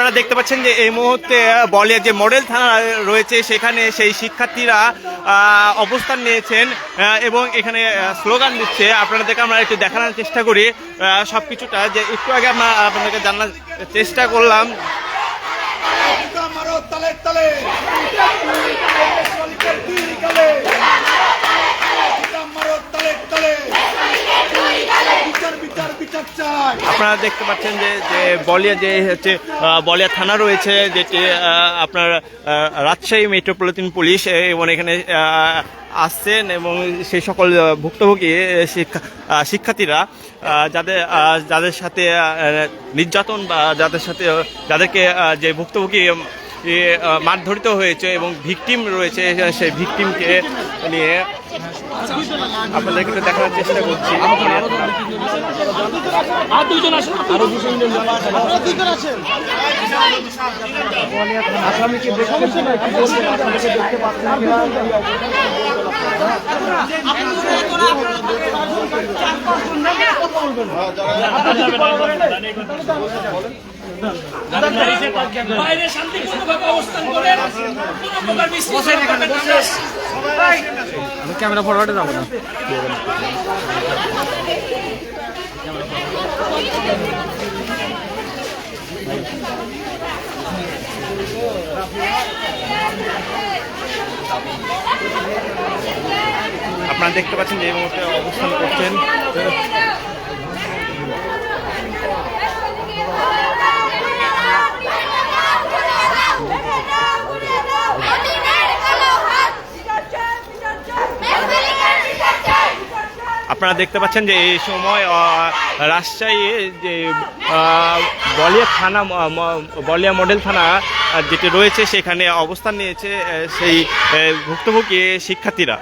আপনারা দেখতে পাচ্ছেন যে এই মুহূর্তে বলিয়া যে মডেল থানা রয়েছে সেখানে সেই শিক্ষার্থীরা অবস্থান নিয়েছেন এবং এখানে স্লোগান দিচ্ছে। আপনাদেরকে আমরা একটু দেখানোর চেষ্টা করি আহ, সবকিছুটা। যে একটু আগে আমরা আপনাদেরকে জানার চেষ্টা করলাম। তালে তালে। আপনারা দেখতে পাচ্ছেন যে যে বলিয়া, যে হচ্ছে বলিয়া থানা রয়েছে, যেটি আপনার রাজশাহী মেট্রোপলিটন পুলিশ এবং এখানে আসছেন, এবং সেই সকল ভুক্তভোগী শিক্ষা শিক্ষার্থীরা যাদের যাদের সাথে নির্যাতন বা যাদের সাথে, যাদেরকে যে ভুক্তভোগী মারধরিত হয়েছে এবং ভিকটিম রয়েছে সেই ভিকটিমকে নিয়ে আপনাদেরকে একটু দেখানোর চেষ্টা করছি। বাইরে শান্তিপূর্ণভাবে অবস্থান করেন। কোনো প্রকার বিশৃঙ্খলা করবেন ক্যামেরা ফরওয়ার্ডে যাব না। আপনারা দেখতে পাচ্ছেন যে এই মুহূর্তে অবস্থান করছেন। আপনারা দেখতে পাচ্ছেন যে এই সময় রাজশাহী, যে বলিয়া থানা বলিয়া মডেল থানা যেটি রয়েছে, সেখানে অবস্থান নিয়েছে সেই ভুক্তভোগী শিক্ষার্থীরা।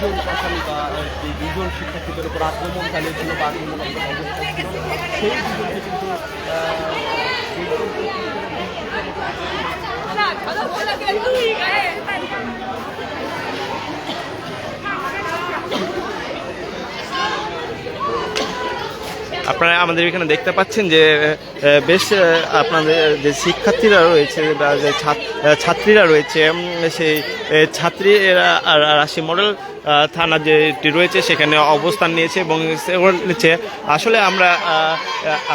দুজন শিক্ষার্থীদের উপর আক্রমণ চালিয়েছিল বা আক্রমণ সেই দুজনকে কিন্তু আপনারা আমাদের এখানে দেখতে পাচ্ছেন যে বেশ আপনাদের যে শিক্ষার্থীরা রয়েছে বা যে ছাত্রীরা রয়েছে সেই আর রাশি মডেল থানা যেটি রয়েছে সেখানে অবস্থান নিয়েছে এবং নিচ্ছে আসলে আমরা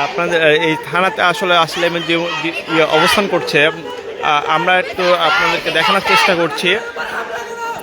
আপনাদের, এই থানাতে আসলে আসলে যে যে ইয়ে অবস্থান করছে আমরা একটু আপনাদেরকে দেখানোর চেষ্টা করছি।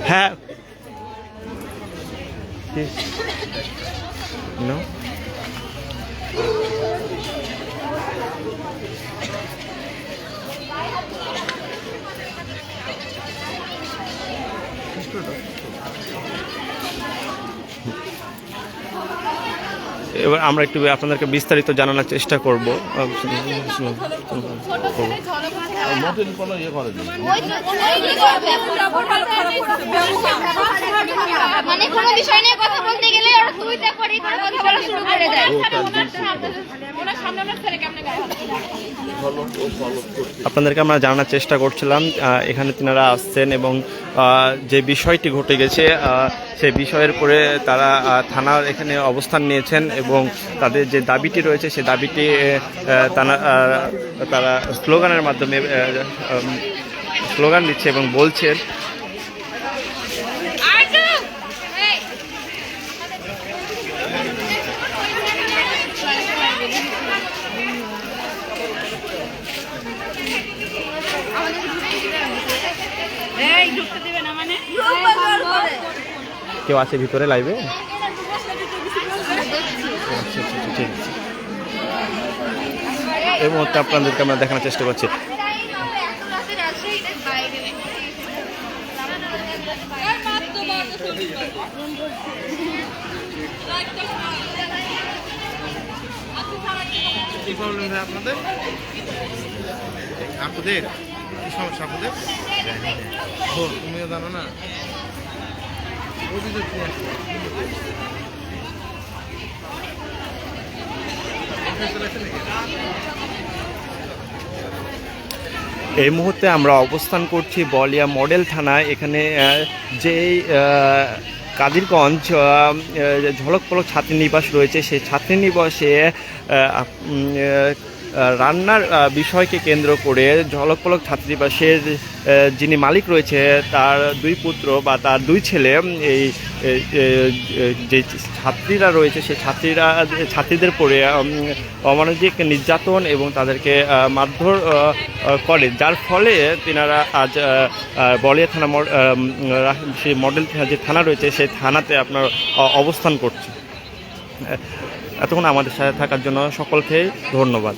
করছেন হ্যাঁ No? এবার আমরা একটু আপনাদেরকে বিস্তারিত জানানোর চেষ্টা করব মানে বিষয় নিয়ে কথা বলতে গেলে ওরা বলা শুরু করে দেয়। আপনাদেরকে আমরা জানার চেষ্টা করছিলাম এখানে তিনারা আসছেন এবং যে বিষয়টি ঘটে গেছে সেই বিষয়ের পরে তারা থানার এখানে অবস্থান নিয়েছেন এবং তাদের যে দাবিটি রয়েছে সেই দাবিটি তারা স্লোগানের মাধ্যমে স্লোগান দিচ্ছে এবং বলছেন। কেউ আছে ভিতরে আচ্ছা, ঠিক আছে এই মুহূর্তে আপনাদেরকে আমরা দেখানোর চেষ্টা করছি। আপনাদের? আপনাদের? কি সমস্যা আপনাদের? তুমিও জানো না অভিযোগ কি আছে ফেসবুক আছে নাকি? এই মুহূর্তে আমরা অবস্থান করছি বলিয়া মডেল থানায়। এখানে আহ, কাদিরগঞ্জ আহ, আহ, ঝলক পলক ছাত্রী নিবাস রয়েছে সেই ছাত্রী নিবাসে রান্নার বিষয়কে কেন্দ্র করে ঝলক পলক ছাত্রীবাসের যিনি মালিক রয়েছে তার দুই পুত্র বা তার দুই ছেলে এই যে ছাত্রীরা রয়েছে সেই ছাত্রীরা ছাত্রীদের উম, অমানবিক নির্যাতন এবং তাদেরকে মারধর করে। যার ফলে তিনারা আজ বলিয়া থানা সেই মডেল যে থানা রয়েছে সেই থানাতে আপনার অবস্থান করছে। এতক্ষণ আমাদের সাথে থাকার জন্য সকলকে ধন্যবাদ।